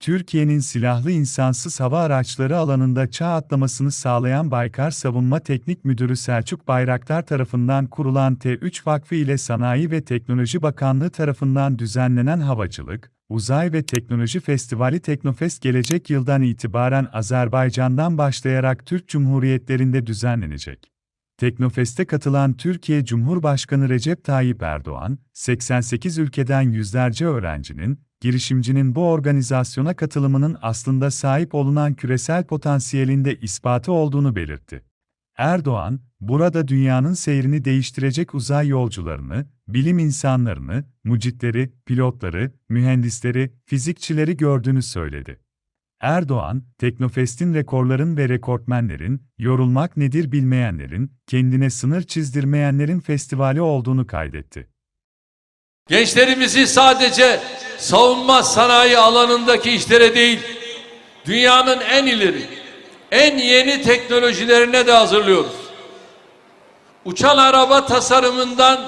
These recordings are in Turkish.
Türkiye'nin silahlı insansız hava araçları alanında çağ atlamasını sağlayan Baykar Savunma Teknik Müdürü Selçuk Bayraktar tarafından kurulan T3 Vakfı ile Sanayi ve Teknoloji Bakanlığı tarafından düzenlenen Havacılık, Uzay ve Teknoloji Festivali Teknofest gelecek yıldan itibaren Azerbaycan'dan başlayarak Türk Cumhuriyetlerinde düzenlenecek. Teknofest'e katılan Türkiye Cumhurbaşkanı Recep Tayyip Erdoğan, 88 ülkeden yüzlerce öğrencinin, girişimcinin bu organizasyona katılımının aslında sahip olunan küresel potansiyelinde ispatı olduğunu belirtti. Erdoğan, burada dünyanın seyrini değiştirecek uzay yolcularını, bilim insanlarını, mucitleri, pilotları, mühendisleri, fizikçileri gördüğünü söyledi. Erdoğan, Teknofest'in rekorların ve rekortmenlerin, yorulmak nedir bilmeyenlerin, kendine sınır çizdirmeyenlerin festivali olduğunu kaydetti. Gençlerimizi sadece savunma sanayi alanındaki işlere değil, dünyanın en ileri, en yeni teknolojilerine de hazırlıyoruz. Uçan araba tasarımından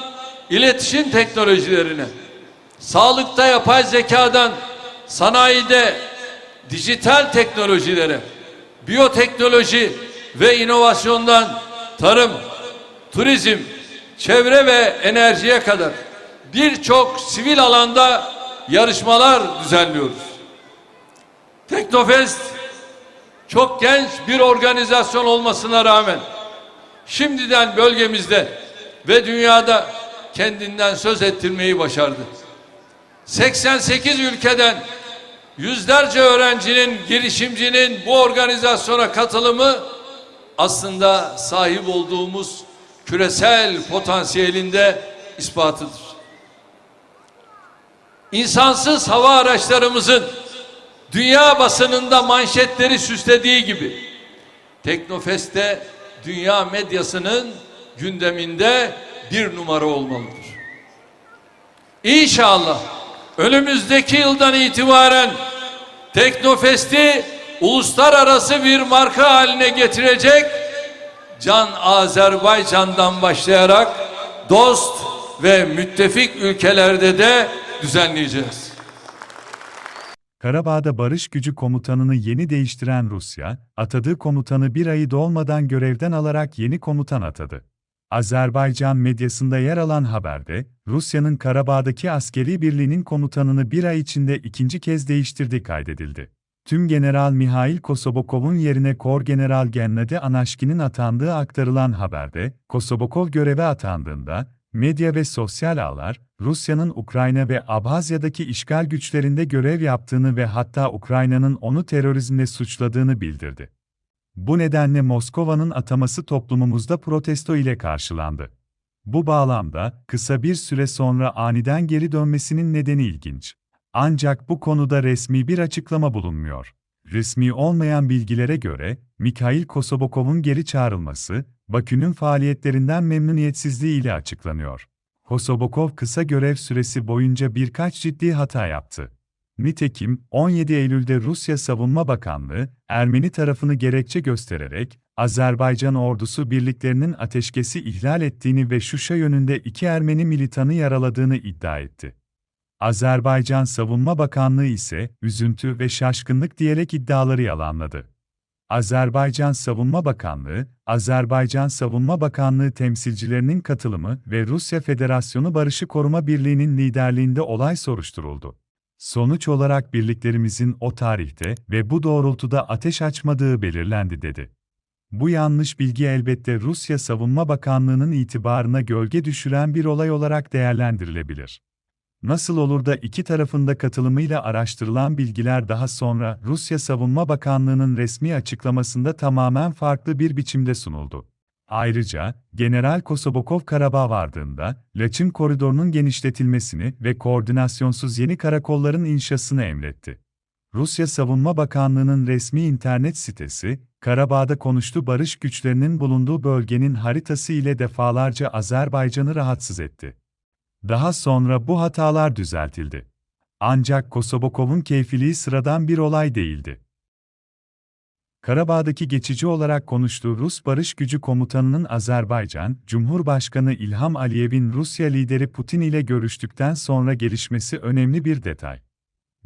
iletişim teknolojilerine, sağlıkta yapay zekadan, sanayide dijital teknolojilere, biyoteknoloji ve inovasyondan tarım, turizm, çevre ve enerjiye kadar birçok sivil alanda yarışmalar düzenliyoruz. Teknofest çok genç bir organizasyon olmasına rağmen şimdiden bölgemizde ve dünyada kendinden söz ettirmeyi başardı. 88 ülkeden yüzlerce öğrencinin, girişimcinin bu organizasyona katılımı aslında sahip olduğumuz küresel potansiyelinde ispatıdır. İnsansız hava araçlarımızın dünya basınında manşetleri süslediği gibi Teknofest'te dünya medyasının gündeminde bir numara olmalıdır. İnşallah önümüzdeki yıldan itibaren Teknofest'i uluslararası bir marka haline getirecek Can Azerbaycan'dan başlayarak dost ve müttefik ülkelerde de düzenleyeceğiz. Karabağ'da barış gücü komutanını yeni değiştiren Rusya, atadığı komutanı bir ayı dolmadan görevden alarak yeni komutan atadı. Azerbaycan medyasında yer alan haberde, Rusya'nın Karabağ'daki askeri birliğinin komutanını bir ay içinde ikinci kez değiştirdiği kaydedildi. Tüm General Mihail Kosobokov'un yerine Kor General Gennady Anaşkin'in atandığı aktarılan haberde, Kosobokov göreve atandığında, medya ve sosyal ağlar, Rusya'nın Ukrayna ve Abhazya'daki işgal güçlerinde görev yaptığını ve hatta Ukrayna'nın onu terörizmle suçladığını bildirdi. Bu nedenle Moskova'nın ataması toplumumuzda protesto ile karşılandı. Bu bağlamda, kısa bir süre sonra aniden geri dönmesinin nedeni ilginç. Ancak bu konuda resmi bir açıklama bulunmuyor. Resmi olmayan bilgilere göre, Mikhail Kosobokov'un geri çağrılması, Bakü'nün faaliyetlerinden memnuniyetsizliği ile açıklanıyor. Kosobokov kısa görev süresi boyunca birkaç ciddi hata yaptı. Nitekim, 17 Eylül'de Rusya Savunma Bakanlığı, Ermeni tarafını gerekçe göstererek, Azerbaycan ordusu birliklerinin ateşkesi ihlal ettiğini ve Şuşa yönünde iki Ermeni militanı yaraladığını iddia etti. Azerbaycan Savunma Bakanlığı ise, üzüntü ve şaşkınlık diyerek iddiaları yalanladı. Azerbaycan Savunma Bakanlığı, Azerbaycan Savunma Bakanlığı temsilcilerinin katılımı ve Rusya Federasyonu Barışı Koruma Birliği'nin liderliğinde olay soruşturuldu. Sonuç olarak birliklerimizin o tarihte ve bu doğrultuda ateş açmadığı belirlendi dedi. Bu yanlış bilgi elbette Rusya Savunma Bakanlığı'nın itibarına gölge düşüren bir olay olarak değerlendirilebilir. Nasıl olur da iki tarafında katılımıyla araştırılan bilgiler daha sonra Rusya Savunma Bakanlığı'nın resmi açıklamasında tamamen farklı bir biçimde sunuldu. Ayrıca, General Kosobokov Karabağ vardığında, Laçın koridorunun genişletilmesini ve koordinasyonsuz yeni karakolların inşasını emretti. Rusya Savunma Bakanlığı'nın resmi internet sitesi, Karabağ'da konuştu barış güçlerinin bulunduğu bölgenin haritası ile defalarca Azerbaycan'ı rahatsız etti. Daha sonra bu hatalar düzeltildi. Ancak Kosobokov'un keyfiliği sıradan bir olay değildi. Karabağ'daki geçici olarak konuştuğu Rus Barış Gücü Komutanı'nın Azerbaycan, Cumhurbaşkanı İlham Aliyev'in Rusya lideri Putin ile görüştükten sonra gelişmesi önemli bir detay.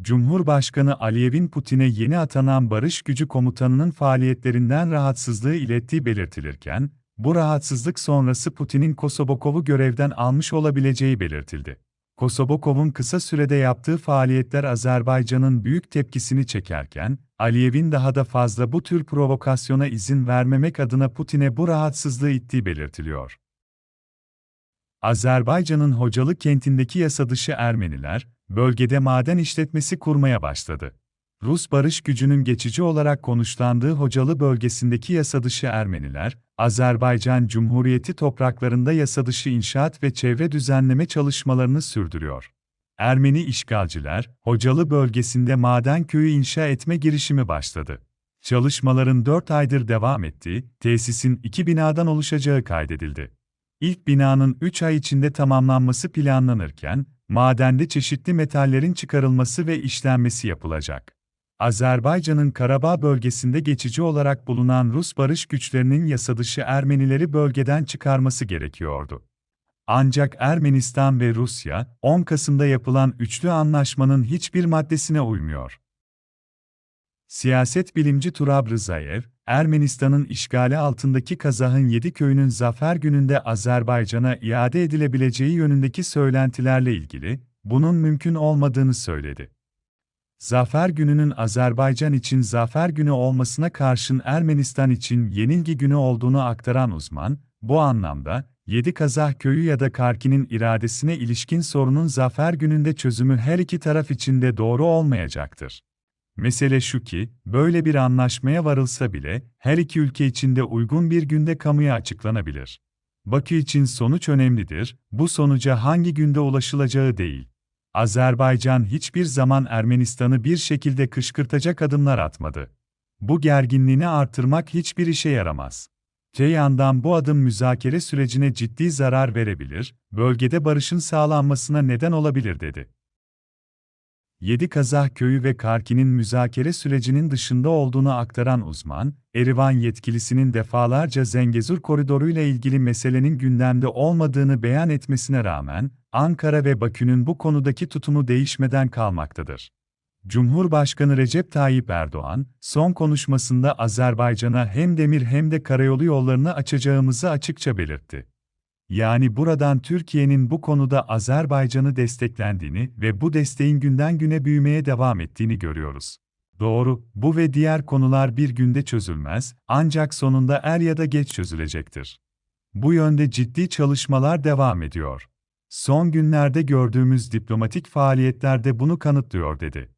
Cumhurbaşkanı Aliyev'in Putin'e yeni atanan barış gücü komutanının faaliyetlerinden rahatsızlığı ilettiği belirtilirken, bu rahatsızlık sonrası Putin'in Kosobokov'u görevden almış olabileceği belirtildi. Kosobokov'un kısa sürede yaptığı faaliyetler Azerbaycan'ın büyük tepkisini çekerken, Aliyev'in daha da fazla bu tür provokasyona izin vermemek adına Putin'e bu rahatsızlığı ittiği belirtiliyor. Azerbaycan'ın Hocalı kentindeki yasadışı Ermeniler, bölgede maden işletmesi kurmaya başladı. Rus barış gücünün geçici olarak konuşlandığı Hocalı bölgesindeki yasadışı Ermeniler, Azerbaycan Cumhuriyeti topraklarında yasadışı inşaat ve çevre düzenleme çalışmalarını sürdürüyor. Ermeni işgalciler, Hocalı bölgesinde maden köyü inşa etme girişimi başladı. Çalışmaların 4 aydır devam ettiği, tesisin iki binadan oluşacağı kaydedildi. İlk binanın 3 ay içinde tamamlanması planlanırken, madende çeşitli metallerin çıkarılması ve işlenmesi yapılacak. Azerbaycan'ın Karabağ bölgesinde geçici olarak bulunan Rus barış güçlerinin yasadışı Ermenileri bölgeden çıkarması gerekiyordu. Ancak Ermenistan ve Rusya, 10 Kasım'da yapılan üçlü anlaşmanın hiçbir maddesine uymuyor. Siyaset bilimci Turab Rızayev, Ermenistan'ın işgali altındaki Kazah'ın 7 köyünün zafer gününde Azerbaycan'a iade edilebileceği yönündeki söylentilerle ilgili, bunun mümkün olmadığını söyledi. Zafer gününün Azerbaycan için zafer günü olmasına karşın Ermenistan için yenilgi günü olduğunu aktaran uzman, bu anlamda, 7 Kazah köyü ya da Karki'nin iradesine ilişkin sorunun zafer gününde çözümü her iki taraf için de doğru olmayacaktır. Mesele şu ki, böyle bir anlaşmaya varılsa bile, her iki ülke için de uygun bir günde kamuya açıklanabilir. Bakü için sonuç önemlidir, bu sonuca hangi günde ulaşılacağı değil. Azerbaycan hiçbir zaman Ermenistan'ı bir şekilde kışkırtacak adımlar atmadı. Bu gerginliğini artırmak hiçbir işe yaramaz. Te yandan bu adım müzakere sürecine ciddi zarar verebilir, bölgede barışın sağlanmasına neden olabilir dedi. 7 Kazah köyü ve Karki'nin müzakere sürecinin dışında olduğunu aktaran uzman, Erivan yetkilisinin defalarca Zengezur koridoru ile ilgili meselenin gündemde olmadığını beyan etmesine rağmen, Ankara ve Bakü'nün bu konudaki tutumu değişmeden kalmaktadır. Cumhurbaşkanı Recep Tayyip Erdoğan, son konuşmasında Azerbaycan'a hem demir hem de karayolu yollarını açacağımızı açıkça belirtti. Yani buradan Türkiye'nin bu konuda Azerbaycan'ı desteklendiğini ve bu desteğin günden güne büyümeye devam ettiğini görüyoruz. Doğru, bu ve diğer konular bir günde çözülmez, ancak sonunda er ya da geç çözülecektir. Bu yönde ciddi çalışmalar devam ediyor. Son günlerde gördüğümüz diplomatik faaliyetlerde bunu kanıtlıyor dedi.